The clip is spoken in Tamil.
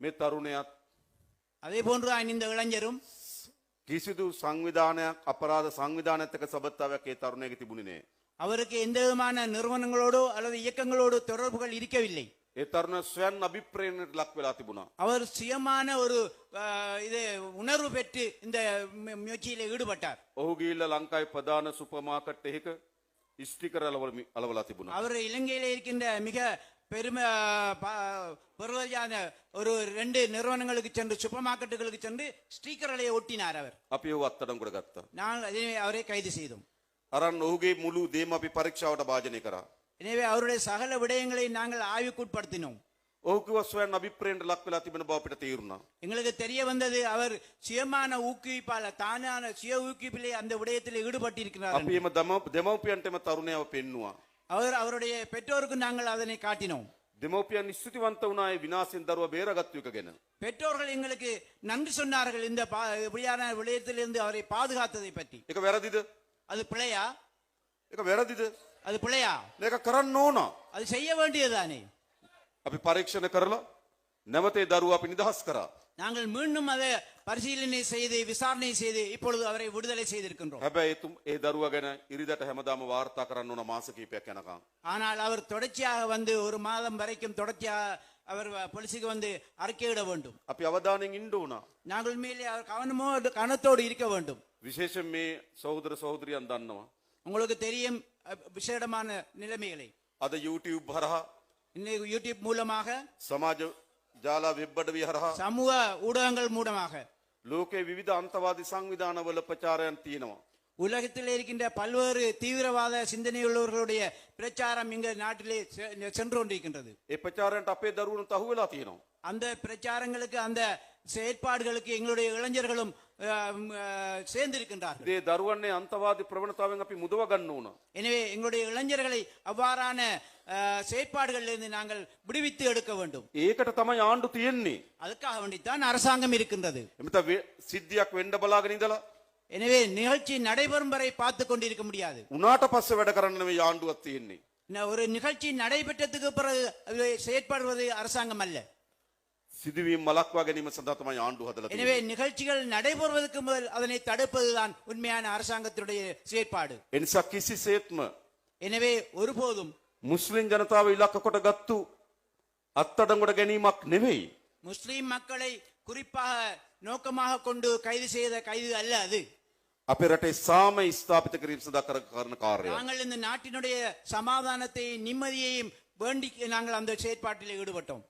මේ තරුණයත් அதே போன்றுதான் இந்த இளைஞரும் කිසිදු සංවිධානයක් අපරාධ සංවිධානත් එක්ක සබත්තාවයක් ඒ තරුණයක තිබුණේ නෑ. அவருக்கு எந்த விதமான நிறுவனங்களோடோ அல்லது இயக்கங்களோடு தொடர்புகள் இருக்கவில்லை ඒ තරුණ ස්වයන් අභිප්‍රේණයට ලක් වෙලා තිබුණා. அவர் சுயமான ஒரு அஹ், இது உணர்வு பெற்று இந்த மு- முயற்சியில ஈடுபட்டார் ඔහු ගිහිල්ලා ලංකාවේ ප්‍රධාන සුපර් මාකට් එකක ස්ටිකර් අලවල අලවලා තිබුණා. அவர் இலங்கையில இருக்கின்ற மிக பெருமை ப- பெருவதியான ஒரு ரெண்டு நிறுவனங்களுக்கு சென்று சூப்பர் மார்க்கெட்டுகளுக்கு சென்று ஸ்டிக்கர்களை ஒட்டினார் அவர் අපි ඔහු අත්අඩංගුවට ගත්තා. நாங்கள் அதே அவரை கைது செய்தோம் අරන් ඔහුගේ මුළු දේම අපි පරීක්ෂාවට භාජනය කරා. எனவே அவருடைய சகல விடயங்களை நாங்கள் ஆய்வுக்குட்படுத்தினோம் ඔහු කිව්ව ස්වයන් අභිප්‍රේණයට ලක් වෙලා තිබෙන බව අපිට තේරුණා. எங்களுக்கு தெரிய வந்தது அவர் சுயமான ஊக்குவிப்பால தானான சுய ஊக்குவிப்பிலே அந்த விடயத்தில் ஈடுபட்டிருக்கிறார் අපි එම දම- දෙමව්පියන්ටම තරුණයව පෙන්නවා. அவர் அவருடைய பெற்றோருக்கு நாங்கள் அதனை காட்டினோம் දෙමව්පියන් ස්තුතිවන්ත වුණායේ විනාශෙන් දරුවා බේරගත්තු එක ගැන. பெற்றோர்கள் எங்களுக்கு நன்றி சொன்னார்கள் இந்த பா- இப்படியான விடயத்திலிருந்து அவரை பாதுகாத்ததை பற்றி ඒක වැරදිද? அது பிழையா ඒක වැරදිද? அது பிழையா මේක කරන්න ඕන. அது செய்ய வேண்டியதுதானே අපි පරීක්ෂණ කරලා නැවත ඒ දරුවා අපි නිදහස් කරා. நாங்கள் மீண்டும் அதை பரிசீலனை செய்து விசாரணை செய்து இப்பொழுது அவரை விடுதலை செய்திருக்கின்றோம் හැබැයි එතුම් ඒ දරුවා ගැන ඉරිදට හැමදාම වාර්තා කරන්න ඕන මාස කිහිපයක් යනකම්. ஆனால் அவர் தொடர்ச்சியாக வந்து ஒரு மாதம் வரைக்கும் தொடர்ச்சியாக அவர் போலீஸுக்கு வந்து அறிக்கையிட வேண்டும் අපි අවධානයෙන් ඉන්න ඕන. நாங்கள் மேலே அவர் கவனமோடு கவனத்தோடு இருக்க வேண்டும் විශේෂයෙන් මේ සහෝදර සහෝදරියන් දන්නවා. உங்களுக்கு தெரியும் அஹ், விசேடமான நிலைமைகளை අද YouTube හරහා இன்னைக்கு யூடியூப் மூலமாக සමාජ ජාලා වෙබ් අඩවිය හරහා சமூக ஊடகங்கள் மூலமாக ලෝකයේ විවිධ අන්තවාදී සංවිධානවල ප්‍රචාරයන් තියෙනවා. உலகத்தில் இருக்கின்ற பல்வேறு தீவிரவாத சிந்தனையுள்ளவர்களுடைய பிரச்சாரம் இங்க நாட்டிலே சென்று கொண்டிருக்கின்றது. பிரச்சாரம் அப்பே தருவனும் தகுவலா அந்த பிரச்சாரங்களுக்கு அந்த செயற்பாடுகளுக்கு எங்களுடைய இளைஞர்களும் சேர்ந்திருக்கின்றார்கள். இதே தருவண்ணை அந்தவாதி பிரவணத்தாவங்க அப்படி முதுவகண்ணும் எனவே எங்களுடைய இளைஞர்களை அவ்வாறான செயற்பாடுகளிலிருந்து நாங்கள் விடுவித்து எடுக்க வேண்டும். ஏகட்ட தமாய் ஆண்டு தியன்னி அதுக்காக வேண்டித்தான் அரசாங்கம் இருக்கின்றது. சித்தியாக்கு வெண்ட பலாக எனவே நிகழ்ச்சி நடைபெறும் வரை பார்த்து கொண்டிருக்க முடியாது උනාට පස්සේ වැඩ කරන්න මේ ආණ්ඩුවක් තියෙන්නේ. ந- ஒரு நிகழ்ச்சி நடைபெற்றதுக்கு பிறகு அது செயற்படுவது அரசாங்கம் அல்ல සිදුවීම් මලක්වා ගැනීම සඳහා තමයි ආණ්ඩු හදලා තියෙන්නේ. எனவே நிகழ்ச்சிகள் நடைபெறுவதற்கு முதல் அதனை தடுப்பதுதான் உண்மையான அரசாங்கத்தினுடைய செயற்பாடு එනිසා කිසිසේත්ම எனவே ஒருபோதும் මුස්ලිම් ජනතාව ඉලක්ක කොට ගත්තු අත්තඩංගොට ගැනීමක් නෙවෙයි. முஸ்லிம் மக்களை குறிப்பாக நோக்கமாக கொண்டு கைது செய்த கைது அல்ல அது අපේ රටේ සාම ස්ථාපිත කිරීම සඳහා කර කරන කාර්යය. நாங்கள் இந்த நாட்டினுடைய சமாதானத்தை நிம்மதியையும் வேண்டி நாங்கள் அந்த செயற்பாட்டில் ஈடுபட்டோம்